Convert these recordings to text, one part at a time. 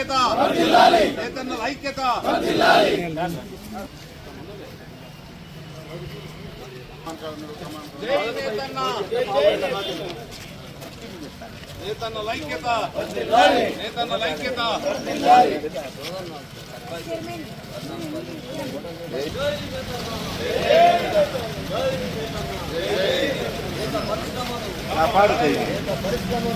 ఐక్యత. నేతన్నల ఐక్యత. నేతన్నల ఐక్యత. నేతన్నల ఐక్యత. కాపాడాలి నేతన్నల బతుకులను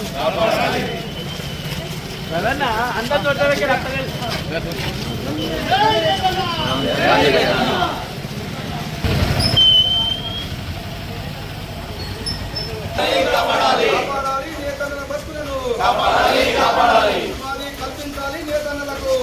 కాపాడాలి. కాపాడాలి కల్పించాలి నేతన్నలకు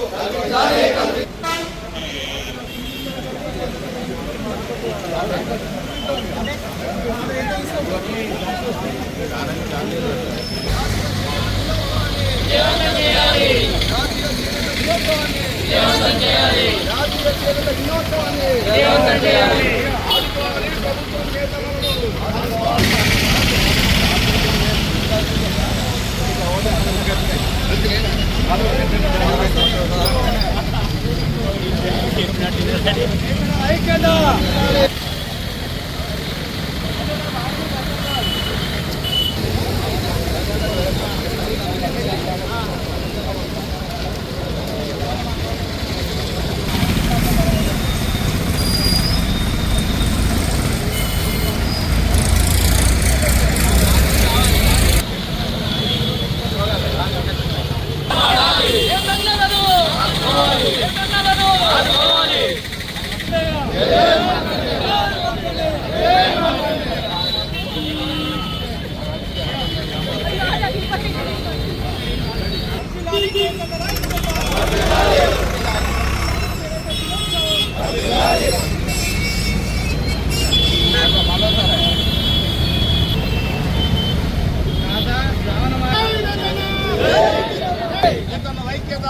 నేతన్నల ఐక్యత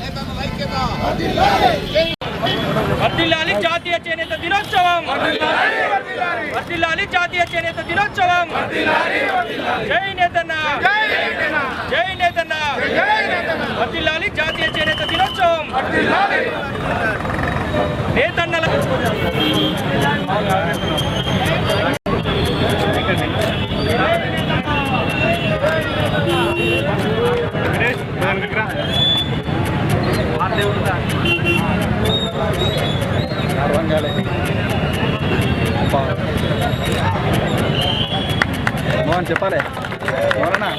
నేతన్నల ఐక్యత వర్ధిల్లాలి జాతీయ చేనేత దినోత్సవం వర్ధిల్లాలి జాతీయ చేనేత దినోత్సవం జై నేతన్న జై నేతన్న వర్ధిల్లాలి జాతీయ చేనేత దినోత్సవం. నేతన్నల మోహన్ చెప్పాలి. ఎవరన్నా?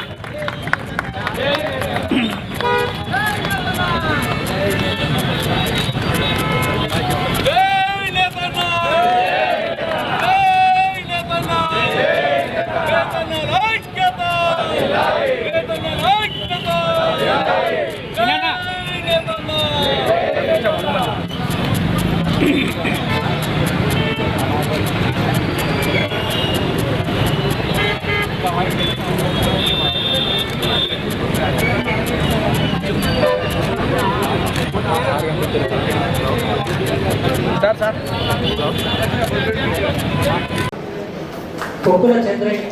కొక్కుల చంద్రయ్య.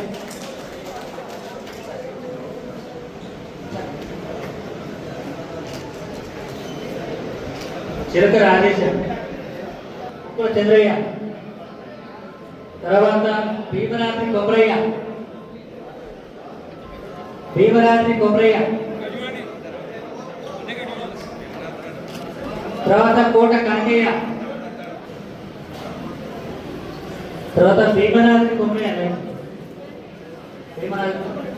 చిలక రాజేశం కొక్కుల చంద్రయ్య. తర్వాత భీమరాత్రి కొబ్బరయ్య. భీమరాత్రి కొబ్బరయ్య. తర్వాత కోట కంకయ్య తర్వాత భీమరాత్రి కొమరయ్య భీమరాత్రి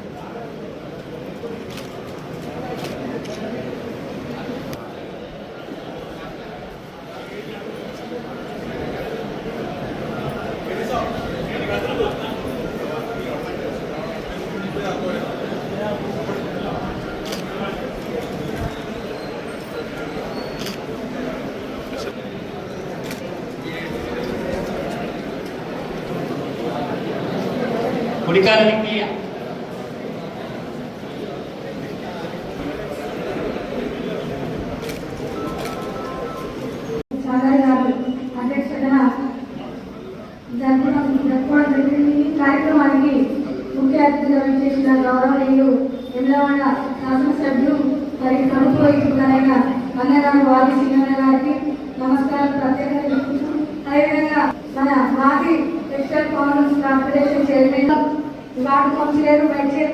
ಬೇಕಾದ ರೀತಿಯ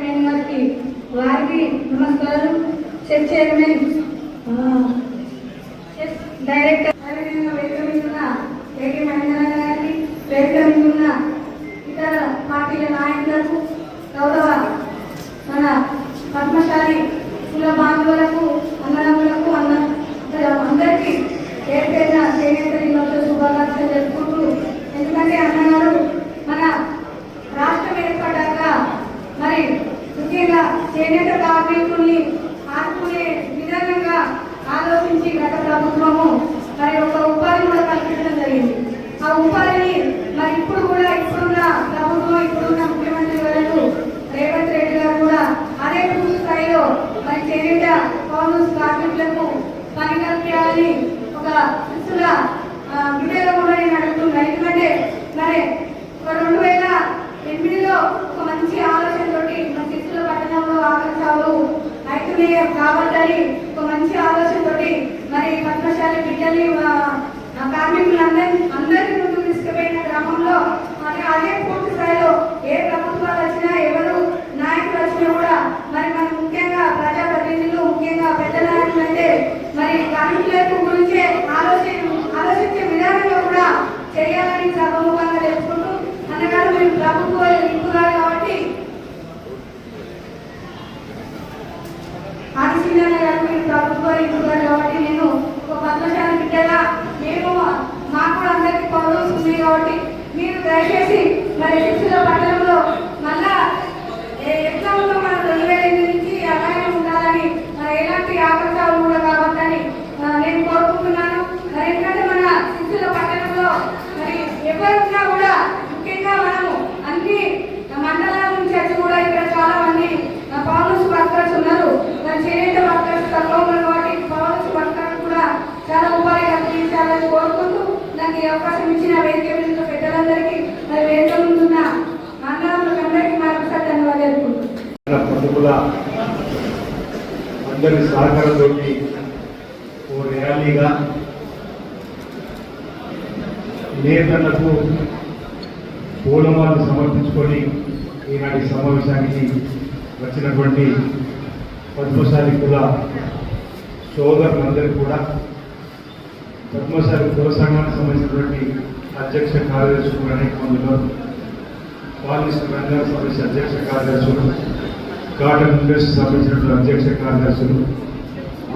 చైర్మన్ గారికి వారికి నమస్కారం. సెట్ చైర్మన్ చెస్ డైరెక్టర్ అదేవిధంగా వేదిక మీద ఉన్న ఏకే మహేంద్ర గారికి వేదిక మీద ఉన్న ఇతర పార్టీల నాయకులకు గౌరవ మన పద్మశాలి కుల బాంధవులకు అన్నదమ్ములకు అన్న అందరికీ ఏదైన చేనేత దినోత్సవ శుభాకాంక్షలు జరుపుకుంటూ ఎందుకంటే అన్నగారు మన రాష్ట్రం ఏర్పడ్డాక మరి ముఖ్యంగా చేనేత కార్మికుల్ని ఆదుకునే విధంగా ఆలోచించి గత ప్రభుత్వము మరి ఒక ఉపాధి కూడా కల్పించడం జరిగింది ఆ ఉపాధిని మరి ఇప్పుడు కూడా ఇప్పుడున్న ప్రభుత్వం ఇప్పుడున్న ముఖ్యమంత్రి గారు రేవంత్ రెడ్డి గారు కూడా అదే పూర్తి స్థాయిలో మరి చేనేత కాంగ్రెస్ కార్మికులకు పని కల్పించాలని ఒక శిశుల విడుదల కూడా నేను అడుగుతున్నాను ఎందుకంటే సరే ఒక రెండు వేల ఎనిమిదిలో ఒక మంచి ఆలోచనతోటి మన శిశుల పట్టణంలో ఆకర్షాలు నైపుణ్యం కావాలని ఒక మంచి ఆలోచనతోటి మరి పద్మశాలి బిడ్డని కార్మికులందరి అందరినీ ముందుకు తీసుకుపోయిన క్రమంలో మరి అదే పూర్తి స్థాయిలో ఏ ప్రభుత్వాలు వచ్చినా ఎవరు నాయకులు వచ్చినా కూడా మరి మన ముఖ్యంగా ప్రజాప్రతినిధులు ముఖ్యంగా పెద్ద నాయకులు అయితే మరి కార్మికుల గురించే ఆలోచన ఆలోచించే విధానంలో కూడా చేయాలని సభముఖంగా తెలుసుకుంటూ అన్నగారు మీరు ప్రభుత్వ ఇంపుగారు కాబట్టి ఆదిశీలన గారు మీరు కాబట్టి నేను ఒక పద్మశాలి బిడ్డగా మేము మాకు కూడా అందరికీ పౌరులు ఉన్నాయి కాబట్టి మీరు దయచేసి మరి శిక్షణ పట్టణంలో మళ్ళా ఏ- ఎట్లా ఉందో మనం రెండు వేల ఎనిమిది నుంచి అలాగే ఉండాలని మరి ఎలాంటి ఆకర్షాలు కూడా కావద్దని ఆ, నేను కోరుకుంటున్నాను మరి ఎందుకంటే మన శిక్షుల పట్టణంలో మరి ఎవరున్నా కూడా ముఖ్యంగా మనము అన్ని మండలాల నుంచి వచ్చి కూడా ఇక్కడ చాలా మంది పౌరులు వర్కర్స్ ఉన్నారు మరి చేనేత వర్కర్స్ తక్కువ ఉన్నారు కాబట్టి పౌరులు వర్కర్స్ కూడా చాలా ఉపాధి కల్పించాలని కోరుకుంటూ నాకు ఈ అవకాశం ఇచ్చిన వేదిక మీద ఉన్న పెద్దలందరికీ మరి వేదిక ముందున్న అన్నదమ్ములకు అందరికీ మరొకసారి ధన్యవాదాలు బంధువుల అందరి సహకారంతో ఓ ర్యాలీగా నేతలకు పూలమాలను సమర్పించుకొని ఈనాటి సమావేశానికి వచ్చినటువంటి పద్మశాలి కుల సోదరులందరూ కూడా పద్మశాలి కుల సంఘానికి సంబంధించినటువంటి అధ్యక్ష కార్యదర్శులు అనేక మందిలో ఉన్నారు పాలిస్ సంబంధించిన అధ్యక్ష కార్యదర్శులు కాటన్ ఇండస్ట్రీ సంబంధించినటువంటి అధ్యక్ష కార్యదర్శులు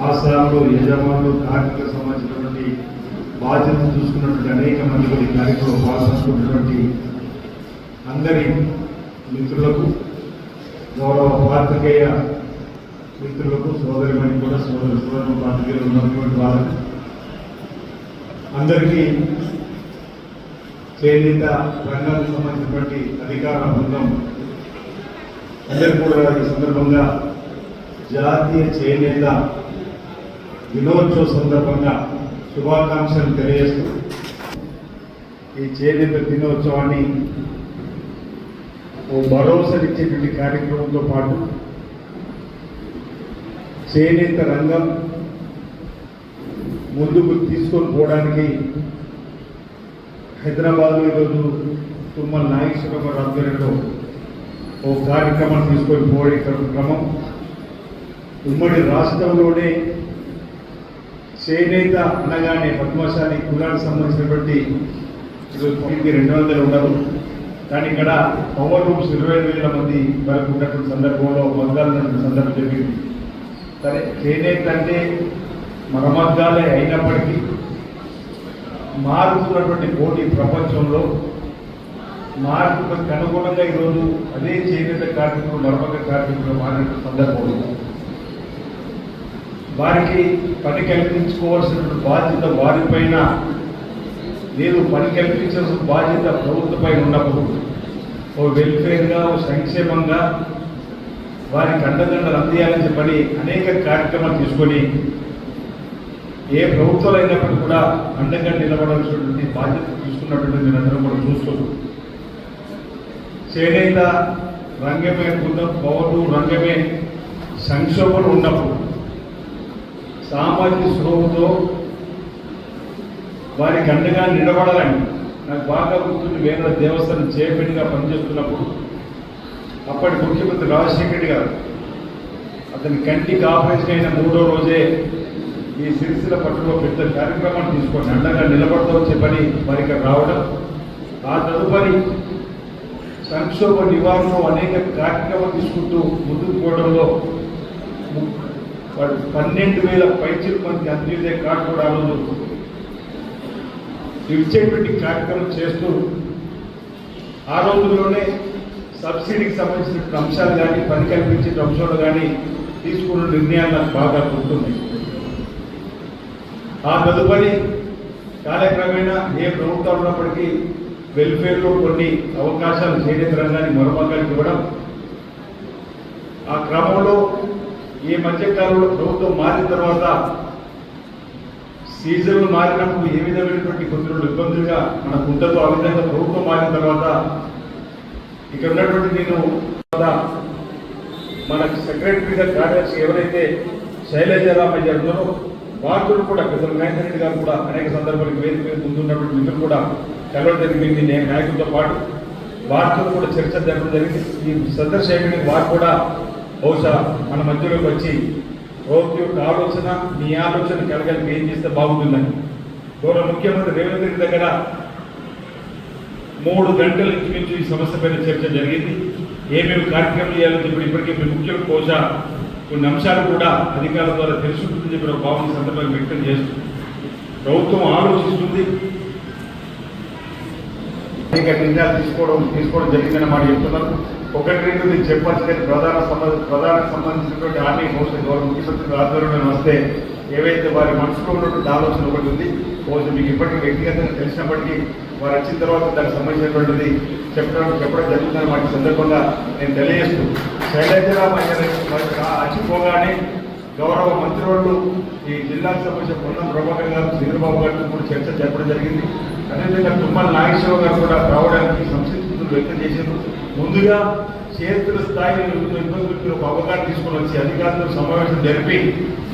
ఆసాములు యజమానులు కార్మికులకు సంబంధించినటువంటి బాధ్యతలు చూసుకున్నటువంటి అనేక మంది కూడా ఈ కార్యక్రమంలో పాల్గొంటున్నటువంటి అందరి మిత్రులకు గౌరవ పాత్రికేయ మిత్రులకు సోదరిమణి కూడా సోదరు సోదరు పాత్రికేయులు ఉన్నటువంటి వాళ్ళకు అందరికీ చేనేత రంగానికి సంబంధించినటువంటి అధికార బృందం అందరూ కూడా ఈ సందర్భంగా జాతీయ చేనేత దినోత్సవ సందర్భంగా శుభాకాంక్షలు తెలియజేస్తూ ఈ చేనేత దినోత్సవాన్ని ఓ భరోసానిచ్చేటువంటి కార్యక్రమంతో పాటు చేనేత రంగం ముందుకు తీసుకొని పోవడానికి హైదరాబాద్లో ఈరోజు తుమ్మల నాగేశ్వరరావు ఆధ్వర్యంలో ఓ కార్యక్రమం తీసుకొని పోయే క్రమం. ఉమ్మడి రాష్ట్రంలోనే చేనేత అనగానే పద్మశాలి కులానికి సంబంధించినటువంటి ఇది రెండు వందలు ఉండరు కానీ ఇక్కడ పవర్ రూమ్స్ ఇరవై వేల మంది వరకు ఉన్నటువంటి సందర్భంలో మగ్గాలు ఉన్నటువంటి సందర్భం జరిగింది. సరే చేనేత అంటే మరమగ్గాలే అయినప్పటికీ మారుతున్నటువంటి పోటీ ప్రపంచంలో మార్పులకు అనుగుణంగా ఈరోజు అదే చేనేత కార్మికులు నర్మక కార్మికులు మారిన సందర్భం వారికి పని కల్పించుకోవాల్సిన బాధ్యత వారిపైన. లేదు పని కల్పించాల్సిన బాధ్యత ప్రభుత్వంపై ఉన్నప్పుడు ఓ వెల్ఫేర్గా ఓ సంక్షేమంగా వారికి అండదండలు అందియాలని చెప్పని అనేక కార్యక్రమాలు తీసుకొని ఏ ప్రభుత్వాలు అయినప్పటికీ కూడా అండగా నిలబడాల్సినటువంటి బాధ్యత తీసుకున్నటువంటి మీరందరూ కూడా చూస్తున్నారు చేనేత రంగమే బృందం పౌరు రంగమే సంక్షోభం ఉన్నప్పుడు సామాజిక స్వరూపుతో వారికి అండగా నిలబడాలని నాకు బాగా గుర్తుంది. వేరే దేవస్థానం చైర్మన్గా పనిచేస్తున్నప్పుడు అప్పటి ముఖ్యమంత్రి రాజశేఖర్ రెడ్డి గారు అతని కంటికి ఆపరేషన్ అయిన మూడో రోజే ఈ సిరిసిల పట్టులో పెద్ద కార్యక్రమాన్ని తీసుకొని అండగా నిలబడతాం చెప్పని వారికి రావడం ఆ తదుపరి సంక్షోభ నివారణలో అనేక కార్యక్రమాలు తీసుకుంటూ ముందుకు పోవడంలో పన్నెండు వేల పైచిల మంది అంత్యోదయ కార్డు కూడా ఆ రోజు ఇచ్చేటువంటి కార్యక్రమం చేస్తూ ఆ రోజుల్లోనే సబ్సిడీకి సంబంధించిన అంశాలు కానీ పని కల్పించే అంశాలు కానీ తీసుకున్న నిర్ణయాలు నాకు బాగా గుర్తుంది ఆ తదుపరి కాలక్రమేణా ఏ ప్రభుత్వం ఉన్నప్పటికీ వెల్ఫేర్లో కొన్ని అవకాశాలు చేనేత రంగానికి మరొకరికి ఇవ్వడం. ఆ క్రమంలో ఈ మధ్యకాలంలో ప్రభుత్వం మారిన తర్వాత సీజన్లు మారినప్పుడు ఏ విధమైనటువంటి కొన్ని రెండు ఇబ్బందులుగా మనకు ఉండదు ఆ విధంగా ప్రభుత్వం మారిన తర్వాత ఇక్కడ ఉన్నటువంటి నేను మన సెక్రటరీగా కార్యదర్శి ఎవరైతే శైలజ రామయ్య ఉన్నారో వార్తలు కూడా పెద్దల మహేందర్ రెడ్డి గారు కూడా అనేక సందర్భాలకు వేదిక ముందు ఉన్నటువంటి మిత్రులు కూడా కలవడం జరిగింది నేను నాయకులతో పాటు వార్తలు కూడా చర్చ జరగడం జరిగింది. ఈ సందర్శకుడికి వారు కూడా బహుశా మన మధ్యలోకి వచ్చి రోజు యొక్క ఆలోచన మీ ఆలోచన కలగలిపి ఏం చేస్తే బాగుంటుందని. గౌరవ ముఖ్యమంత్రి రేవంత్ రెడ్డి దగ్గర మూడు గంటల నుంచి ఈ సమస్య పైన చర్చ జరిగింది. ఏమేమి కార్యక్రమం చేయాలని చెప్పి ఇప్పటికే మీ ముఖ్యులు బహుశా కొన్ని అంశాలు కూడా అధికారుల ద్వారా తెలుసుకుంటుందని చెప్పిన ఒక భావన సందర్భంగా వ్యక్తం చేస్తుంది ప్రభుత్వం ఆలోచిస్తుంది అనేక నిర్ణయాలు తీసుకోవడం తీసుకోవడం జరిగిందని మాట చెప్తున్నారు. ఒకటి రెండు నేను చెప్పాల్సిన ప్రధాన సంబంధ ప్రధాన సంబంధించినటువంటి ఆర్మీ బహుశా గౌరవ ముఖ్యమంత్రి ఆధ్వర్యంలో వస్తే ఏవైతే వారి మనసులో ఉన్నటువంటి ఆలోచన ఒకటి ఉంది బహుశా మీకు ఇప్పటికీ వ్యక్తిగతంగా తెలిసినప్పటికీ వారు వచ్చిన తర్వాత దానికి సంబంధించినటువంటిది చెప్పడం చెప్పడం జరుగుతుందని వాటి సందర్భంగా నేను తెలియజేస్తూ శైలజరామయ్య మరి గౌరవ మంత్రివర్లు ఈ జిల్లాకు సంబంధించిన పొన్నం ప్రభాకర్ గారు చంద్రబాబు గారితో కూడా చర్చ జరపడం జరిగింది. అదేవిధంగా తుమ్మల నాగేశ్వరరావు గారు కూడా రావడానికి సంసిద్ధతలు వ్యక్తం చేశారు. ముందుగా క్షేత్ర స్థాయి ఇబ్బందులకు ఒక అవగాహన తీసుకుని వచ్చి అధికారులతో సమావేశం జరిపి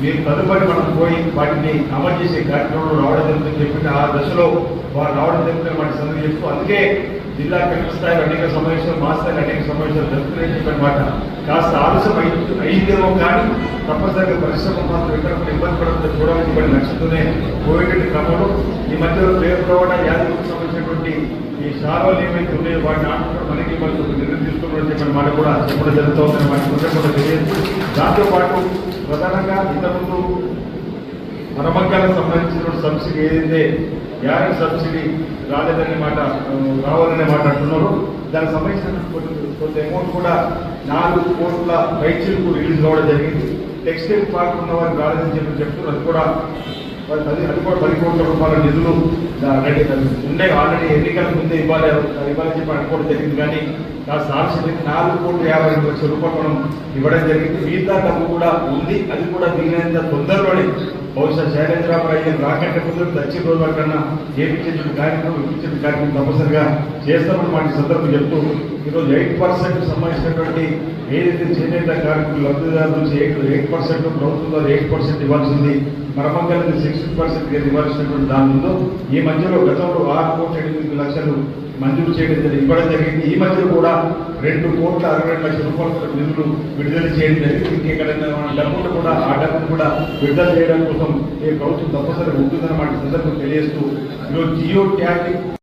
మీరు తదుపరి మనం పోయి వాటిని అమలు చేసే కార్యక్రమంలో రావడం జరుగుతుందని చెప్పి ఆ దశలో వారు రావడం జరుగుతుంది వాటి సందర్భం చెప్తూ అందుకే జిల్లా కలెక్టర్ స్థాయిలో అనేక సమావేశాలు మా స్థాయిలో అనేక సమావేశాలు జరుగుతున్నాయని చెప్పనమాట కాస్త ఆలస్యం అయి- అయిందేమో కానీ తప్పనిసరిగా పరిశ్రమ మాత్రం ఎక్కడ కూడా ఇబ్బంది పడకుండా చూడాలని చెప్పి లక్ష్యంతోనే కోవిడ్ క్రమంలో ఈ మధ్యలో పేరు ప్రవణ సంబంధించినటువంటి ఈ శాలలు ఏమైతే ఉన్నాయో వాటిని ఆటలు మనకి మనకు నిర్ణయం తీసుకోవడం చెప్పిన మాట కూడా చెప్పడం జరుగుతుందని వాటి కూడా తెలియదు దాంతోపాటు ప్రధానంగా ఇంతకుముందు మరమగ్గాలకు సంబంధించిన సబ్సిడీ ఏదైతే యారెంట్ సబ్సిడీ రాలేదనే మాట రావాలనే మాట అంటున్నారు దానికి సంబంధించిన కొంత కొంత అమౌంట్ కూడా నాలుగు కోట్ల పైచీలకు రిలీజ్ కావడం జరిగింది. టెక్స్టైల్ పార్క్ ఉన్న వారికి రాలేదని చెప్పి చెప్తున్నారు. అది కూడా అది అది కూడా పది కోట్ల రూపాయల నిధులు ఆల్రెడీ ఉండే ఆల్రెడీ ఎన్నికల ముందే ఇవ్వాలి ఇవ్వాలని చెప్పి అనుకోవడం జరిగింది. కానీ కాస్త ఆలస్యం నాలుగు కోట్ల యాభై రెండు లక్షల రూపాయలు మనం ఇవ్వడం జరిగింది. మిగతా డబ్బు కూడా ఉంది. అది కూడా మిగిలినంత తొందరలోనే బహుశా శైలేంద్రరావు అయ్యే రాకంటే ముందు దక్షిణ రోజుల కన్నా ఏపించేటువంటి కార్యక్రమం ఇప్పించే కార్యక్రమం తప్పనిసరిగా చేస్తామని వాటి సందర్భం చెప్తూ ఈరోజు ఎయిట్ పర్సెంట్ సంబంధించినటువంటి ఏదైతే చేనేత కార్మికులు లబ్ధిదారుల నుంచి ఎయిట్ ఎయిట్ పర్సెంట్ ప్రభుత్వం ద్వారా ఎయిట్ పర్సెంట్ ఇవ్వాల్సింది మరమగ్గలది సిక్స్టీ పర్సెంట్ ఇవ్వాల్సినటువంటి దాని ఉందో ఈ మధ్యలో గతంలో ఆరు కోట్ల ఎనిమిది లక్షలు మంజూరు చేయడం జరిగింది ఇవ్వడం జరిగింది. ఈ మధ్యలో కూడా రెండు కోట్ల అరవై లక్షల రూపాయల నిధులు విడుదల చేయడం జరిగింది. ఇంకెక్కడైనా డబ్బులు కూడా ఆ డబ్బులు కూడా విడుదల చేయడం కోసం ఈ ప్రభుత్వం తప్పనిసరి ఉంటుందన్నమాట సందర్భం తెలియజేస్తూ ఈరోజు జియో ట్యాగ్